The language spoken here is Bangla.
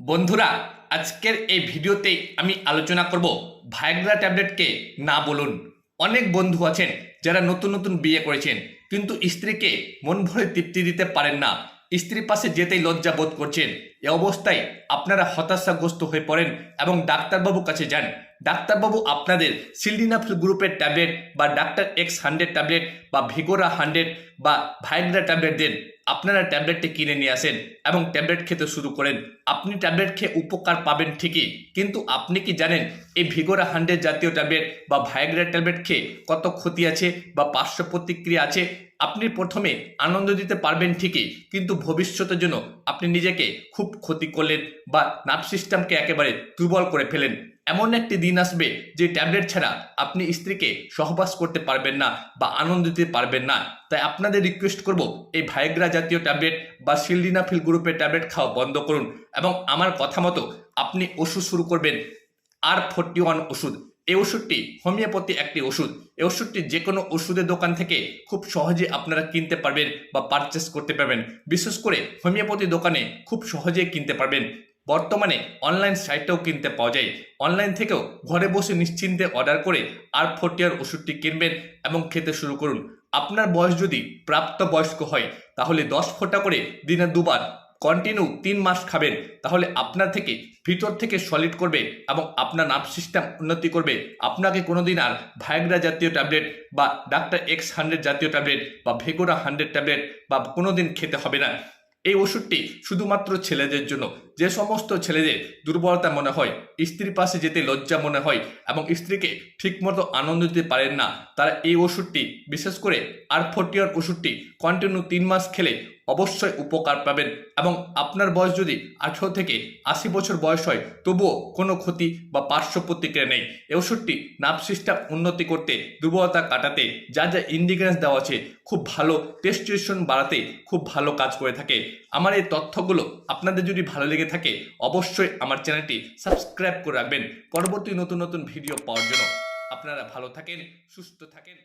বন্ধুরা, আজকের এই ভিডিওতে আমি আলোচনা করব ভায়াগ্রা ট্যাবলেটকে না বলুন। অনেক বন্ধু আছেন যারা নতুন নতুন বিয়ে করেছেন, কিন্তু স্ত্রীকে মন ভরে তৃপ্তি দিতে পারেন না। স্ত্রীর পাশে যেতেই লজ্জা বোধ করছেন। এ অবস্থায় আপনারা হতাশাগ্রস্ত হয়ে পড়েন এবং ডাক্তারবাবুর কাছে যান। ডাক্তারবাবু আপনাদের সিলডিনাফিল গ্রুপের ট্যাবলেট বা ডাক্তার এক্স হান্ড্রেড ট্যাবলেট বা ভিগোরা হান্ড্রেড বা ভাইগ্রা ট্যাবলেট দেন আপনারা ট্যাবলেটটি কিনে নিয়ে আসেন এবং ট্যাবলেট খেতে শুরু করেন। আপনি ট্যাবলেট খেয়ে উপকার পাবেন ঠিকই, কিন্তু আপনি কি জানেন এই ভিগোরা হান্ড্রেড জাতীয় ট্যাবলেট বা ভাইগ্রা ট্যাবলেট খেয়ে কত ক্ষতি আছে বা পার্শ্ব প্রতিক্রিয়া আছে? আপনি প্রথমে আনন্দ দিতে পারবেন ঠিকই, কিন্তু ভবিষ্যতের জন্য আপনি নিজেকে খুব ক্ষতি করলেন বা নার্ভ সিস্টেমকে একেবারে দুর্বল করে ফেলেন এমন একটি দিন আসবে যে ট্যাবলেট ছাড়া আপনি স্ত্রীকে সহবাস করতে পারবেন না বা আনন্দ দিতে পারবেন না। তাই আপনাদের রিকোয়েস্ট করব, এই ভাইগ্রা জাতীয় ট্যাবলেট বা সিলডিনাফিল গ্রুপের ট্যাবলেট খাওয়া বন্ধ করুন এবং আমার কথা মতো আপনি ওষুধ শুরু করবেন। আর ফোরটি ওয়ান ওষুধ। এই ওষুধটি হোমিওপ্যাথি একটি ওষুধ। এই ওষুধটি যে কোনো ওষুধের দোকান থেকে খুব সহজে আপনারা কিনতে পারবেন বা পারচেস করতে পারবেন। বিশেষ করে হোমিওপ্যাথি দোকানে খুব সহজে কিনতে পারবেন। বর্তমানে অনলাইন সাইটটাও কিনতে পাওয়া যায়। অনলাইন থেকেও ঘরে বসে নিশ্চিন্তে অর্ডার করে আর ফোরটিয়ার ওষুধটি কিনবেন এবং খেতে শুরু করুন। আপনার বয়স যদি প্রাপ্ত বয়স্ক হয়, তাহলে দশ ফোঁটা করে দিনে দুবার কন্টিনিউ তিন মাস খাবেন, তাহলে আপনার থেকে ভিতর থেকে সলিড করবে এবং আপনার নার্ভ সিস্টেম উন্নতি করবে। আপনাকে কোনোদিন আর ভায়াগ্রা জাতীয় ট্যাবলেট বা ডাক্তার এক্স হান্ড্রেড জাতীয় ট্যাবলেট বা ভেগোরা হান্ড্রেড ট্যাবলেট বা কোনোদিন খেতে হবে না। এই ওষুধটি শুধুমাত্র ছেলেদের জন্য, যে সমস্ত ছেলেদের দুর্বলতা মনে হয়, স্ত্রীর পাশে যেতে লজ্জা মনে হয় এবং স্ত্রীকে ঠিকমতো আনন্দ দিতে পারেন না, তারা এই ওষুধটি, বিশেষ করে আর ফোরটিয়ার ওষুধটি কন্টিনিউ তিন মাস খেলে অবশ্যই উপকার পাবেন। এবং আপনার বয়স যদি আঠেরো থেকে আশি বছর বয়স হয়, তবুও কোনো ক্ষতি বা পার্শ্ব প্রতিক্রিয়া নেই। এই ওষুধটি নার্ভ সিস্টেম উন্নতি করতে, দুর্বলতা কাটাতে, যা যা ইন্ডিগ্রেন্স দেওয়া আছে, খুব ভালো টেস্টেশন বাড়াতে খুব ভালো কাজ করে থাকে। আমার এই তথ্যগুলো আপনাদের যদি ভালো লেগে থাকে, অবশ্যই আমার চ্যানেলটি সাবস্ক্রাইব করে রাখবেন। পরবর্তী নতুন নতুন ভিডিও পাওয়ার জন্য আপনারা ভালো থাকেন, সুস্থ থাকেন।